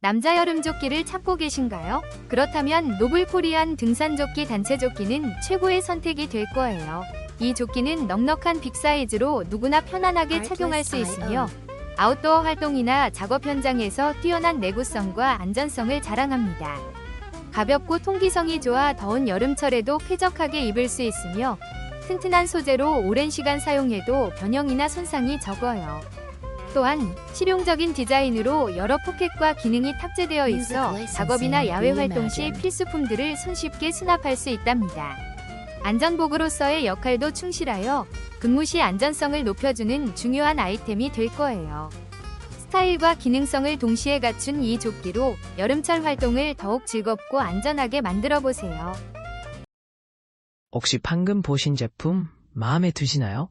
남자 여름 조끼를 찾고 계신가요? 그렇다면 노블 코리안 등산 조끼 단체 조끼는 최고의 선택이 될 거예요. 이 조끼는 넉넉한 빅 사이즈로 누구나 편안하게 착용할 수 있으며 아웃도어 활동이나 작업 현장에서 뛰어난 내구성과 안전성을 자랑합니다. 가볍고 통기성이 좋아 더운 여름철에도 쾌적하게 입을 수 있으며 튼튼한 소재로 오랜 시간 사용해도 변형이나 손상이 적어요. 또한 실용적인 디자인으로 여러 포켓과 기능이 탑재되어 있어 작업이나 야외 활동 시 필수품들을 손쉽게 수납할 수 있답니다. 안전복으로서의 역할도 충실하여 근무 시 안전성을 높여주는 중요한 아이템이 될 거예요. 스타일과 기능성을 동시에 갖춘 이 조끼로 여름철 활동을 더욱 즐겁고 안전하게 만들어 보세요. 혹시 방금 보신 제품 마음에 드시나요?